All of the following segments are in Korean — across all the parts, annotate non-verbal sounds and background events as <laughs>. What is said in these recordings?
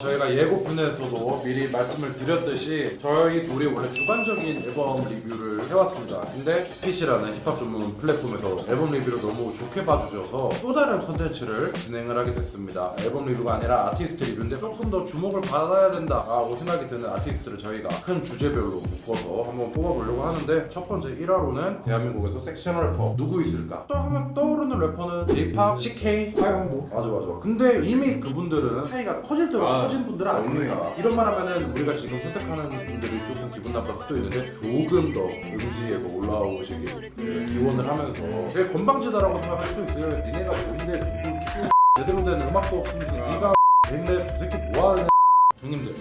저희가 예고편에서도 미리 말씀을 드렸듯이 저희 둘이 원래 주관적인 앨범 리뷰를 해왔습니다. 근데 스핏이라는 힙합 전문 플랫폼에서 앨범 리뷰를 너무 좋게 봐주셔서 또 다른 콘텐츠를 진행을 하게 됐습니다. 앨범 리뷰가 아니라 아티스트 리뷰인데 조금 더 주목을 받아야 된다고 생각이 드는 아티스트를 저희가 큰 주제별로 묶어서 한번 뽑아보려고 하는데 첫 번째 1화로는 대한민국에서 섹션 래퍼 누구 있을까? 또 하면 떠오르는 래퍼는 J-pop, CK, 하영도 맞아 맞아. 근데 이미 그분들은 차이가 커질 대로 아, 커진 분들은 아닙니다. 이런 말 하면은 우리가 지금 선택하는 분들이 조금 기분 나쁠 수도 있는데 조금 더 음지에서 올라오시길 네, 기원을 하면서. 되게 건방지다라고 생각할 수도 있어요. 니네가 뭔데 누굴 키워 제대로 된 음악도 없으면서 네가 랩저 새끼 뭐하는 형님들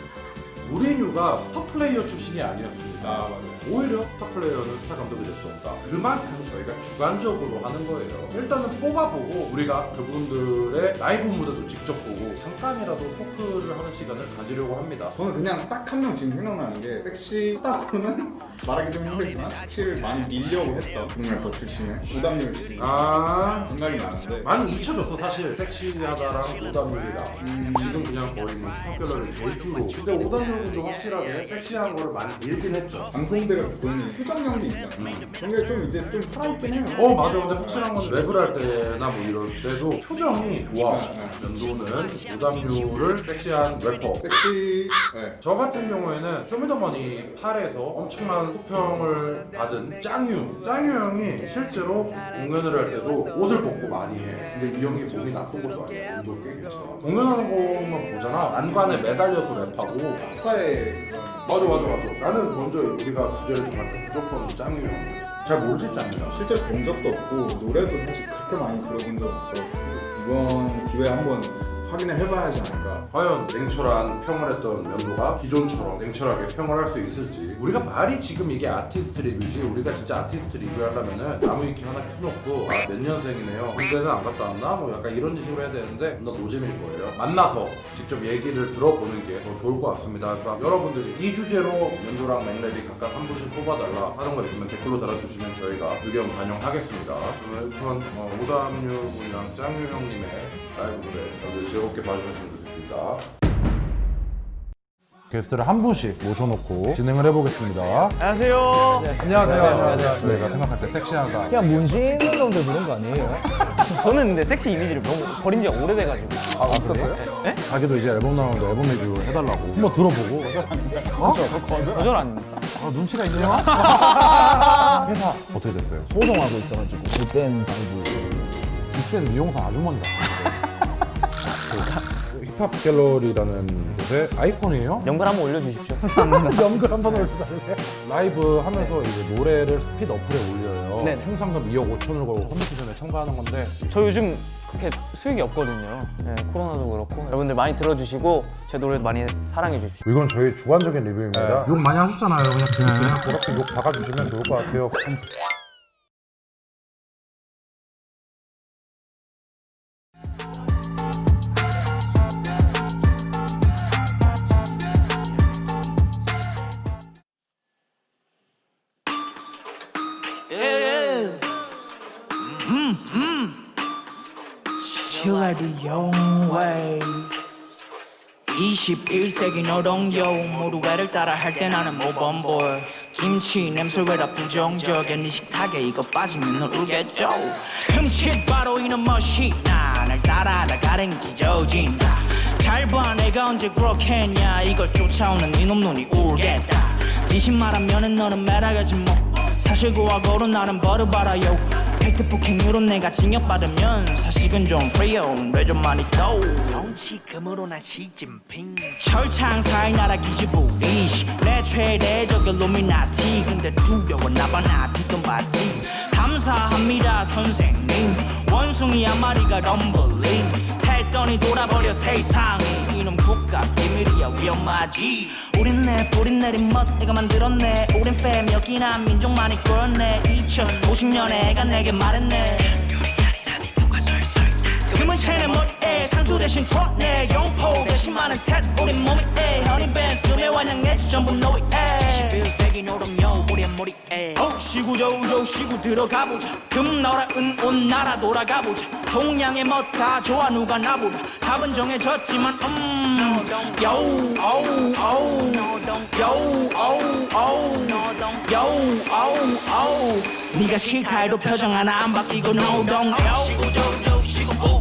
우리뉴가 스타 플레이어 출신이 아니었습니다. 아 맞아요 오히려 스타 플레이어는 스타 감독이 될 수 없다. 그만큼 저희가 주관적으로 하는 거예요. 일단은 뽑아보고 우리가 그분들의 라이브 무대도 직접 보고 잠깐이라도 토크를 하는 시간을 가지려고 합니다. 저는 그냥 딱 한 명 지금 생각나는 게 섹시하다고는 말하기 좀 힘들지만 섹시를 많이 밀려고 했던 래퍼 출신의 우담열 씨아 생각이 나는데 많이 잊혀졌어 사실 섹시하다랑 오담률이랑 지금 그냥 거의 뭐 힙합별로를 결주로 근데 오담률 도 확실하게 섹시한 거를 많이 밀긴 했죠. 방송대가 보는 표정력도 있잖아요. 그런 게좀 이제 좀 살아있긴 해요. 어 맞아. 근데 확실한 건 랩을 할 때나 뭐 이럴 때도 표정이 좋아. 네, 연도는 오담률을 섹시한 래퍼. 섹시 네. 저 같은 경우에는 쇼미더머니 8에서 엄청난 호평을 받은 짱유. 짱유 형이 실제로 공연을 할 때도 옷을 벗고 많이 해. 근데 이 형이 몸이 나쁜 것도 아니야 몸도 꽤 괜찮아. 공연하는 것만 보잖아. 난관에 매달려서 랩하고 스타의 맞아 맞아 맞아 나는 먼저 우리가 주제를 정할 때 무조건 형이었어 잘 모르지 짱유 실제로 본 적도 없고 노래도 사실 그렇게 많이 들어본 적 없어 이번 기회에 한번 확인을 해봐야 하지 않을까. 과연 냉철한 평을 했던 면도가 기존처럼 냉철하게 평을 할 수 있을지. 우리가 말이 지금 이게 아티스트 리뷰지 우리가 진짜 아티스트 리뷰하려면은 나무 위키 하나 켜놓고 아, 몇 년생이네요. 군대는 안 갔다 왔나? 뭐 약간 이런 식으로 해야 되는데 나 노잼일 거예요. 만나서 직접 얘기를 들어보는 게 더 좋을 것 같습니다. 그래서 여러분들이 이 주제로 면도랑 맥랩이 각각 한 분씩 뽑아달라 하는 거 있으면 댓글로 달아주시면 저희가 의견 반영하겠습니다. 그러면 우선 어, 오담유 군이랑 짱유 형님의 라이브 무대 여러분들 즐겁게 봐주셨으면 좋겠습니다 게스트를 한 분씩 모셔놓고 진행을 해보겠습니다. 안녕하세요. 안녕하세요. 저희가 생각할 때 섹시하다. 그냥 문신을 놈들 그런 거 아니에요? <laughs> 저는 근데 섹시 이미지를 너무 버린 지가 오래돼가지고. 아, 없었어요? 네? 자기도 이제 앨범 나오는데 앨범 리뷰 해달라고. 한번 들어보고. 어? 거절 아닙니까? 아, 눈치가 있네요. <laughs> 회사 어떻게 됐어요? 소송하고 있어가지고. 그땐 아이고. 이땐 미용사 아주머니다. 그 힙합 갤러리라는 곳의 아이콘이에요? 연글 한번 올려주십시오. <laughs> 연글 한번 올려달래. 라이브 하면서 이제 노래를 스피드 어플에 올려요. 네. 총 상금 2억 5천을 걸고 컴피티션에 참가하는 건데 저 요즘 그렇게 수익이 없거든요. 네, 코로나도 그렇고. 여러분들 많이 들어주시고 제 노래도 많이 사랑해 주십시오. 이건 저희 주관적인 리뷰입니다. 욕 많이 하셨잖아요. 그냥 그냥 그렇게 욕 박아주시면 좋을 것 같아요. Are the young way 21세기 노동요 모두 애를 따라 할 때 나는 모범볼. 김치 냄새 왜다 부정적이야 네 식탁에 이거 빠지면 넌 울겠죠? 흠칫 바로 이는 멋이 나날 따라하다 가랭이 찢어진다. 잘봐 내가 언제 그렇겠냐? 이걸 쫓아오는 이놈 눈이 울겠다. 진심 말하면은 너는 매력이지 뭐. 사실고하고로 나는 버릇받아요 팩트 폭행으로 내가 징역받으면 사실은 좀 프리요 뇌좀 많이 떠. 정치금으로 난 시진핑. 철창사의 나라 기지부리시 내 최대적 일루미나티. 근데 두려워 나봐 나 뒤통받지. 감사합니다 선생님. 원숭이 한 마리가 럼블링 했더니 돌아버려 세상이 이놈 국가 비밀이야 위험하지. 우린 내 뿌리 내린 멋 내가 만들었네. 우린 팸 여기나 민족만이 끌었네. 2050년에 애가 내게 말했네. 금은 채는 못해. 상투 대신 트롯네. 영포 대신 많은 탓 우린 몸이 애. 허니 밴스 금에 완양했지 전부 노예 21세기 노름요 우리의 무리에 어 시구 저우저 시구 들어가보자. 금나라 은온 나라 돌아가보자 동양의 멋가 좋아 누가 나보다. 답은 정해졌지만 음. 여우 어우 어우. 여우 어우 어우. 여우 어우 어우. 네가 싫다 해도 표정 하나 안 바뀌고 no don't. 시구 저우저 시구 오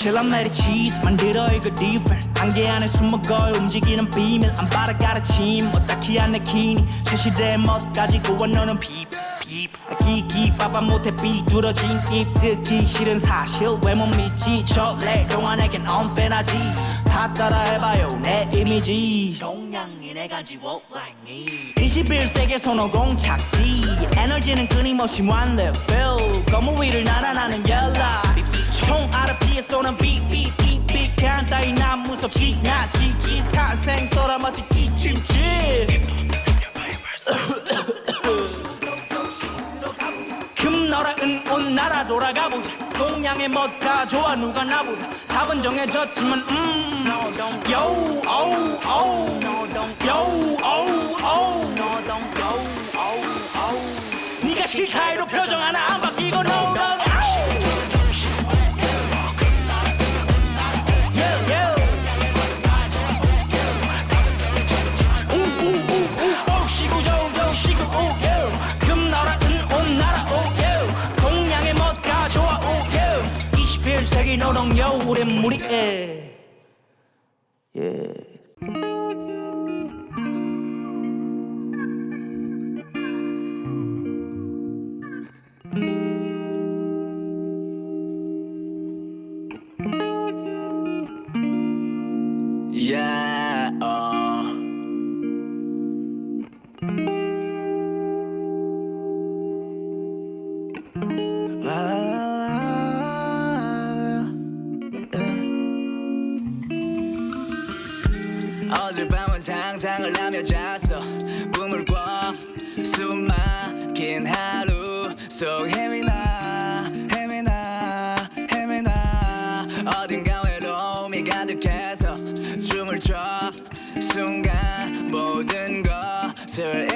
칠한 메리 치즈 만들어 이거 different. 안개 안에 숨어거 움직이는 비밀. 안 받아 가르침. 뭐 딱히 안 내키니? 새 시대의 멋 가지고 와 너는 핍핍 기기 빠빠 못해 삐뚤어진 입. 듣기 싫은 사실 왜못 믿지? 저래 동안에겐 unfair하지. 다 따라해봐요 내 이미지. 동양인의 간지워 me 21세기 손오공 착지. 에너지는 끊임없이 완료 검은 위를 날아나 나 지짓한 생소라 마치 기침집 금나라 은온 나라 돌아가보자. 동양의 멋가 좋아 누가 나보다. 답은 정해졌지만 음. 여우 어우 어우. 여우 어우 어우. 네가 싫다 해도 표정 하나 안 바뀌고 no no yeah 노동요 우리 무리에. 예 어젯밤은 상상을 하며 잤어. 꿈을 꿔 숨막힌 하루 속 헤매나 헤매나 헤매나. 어딘가 외로움이 가득해서 춤을 춰. 순간 모든 것을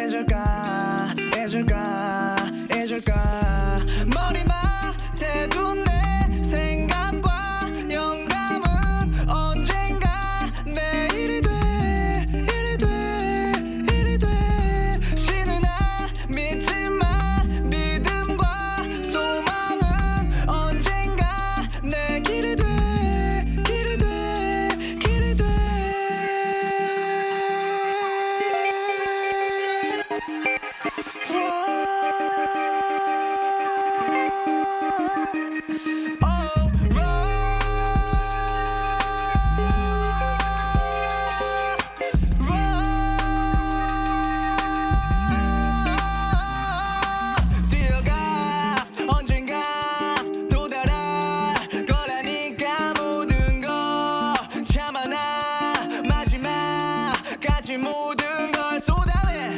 마지막까지 모든 걸 쏟아내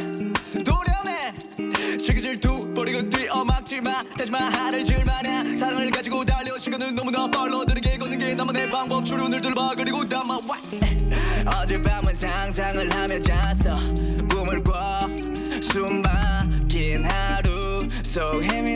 도려내. 두 버리고 뛰어 막지마. 다시마 하늘 질 마냐 사랑을 가지고 달려. 시간은 너무나 빨라 느리게 걷는 게 나만의 방법. 주륜을 들봐 그리고 담아. 와 어젯밤은 상상을 하며 잤어. 꿈을 꿔. 숨막힌 하루 속 헤매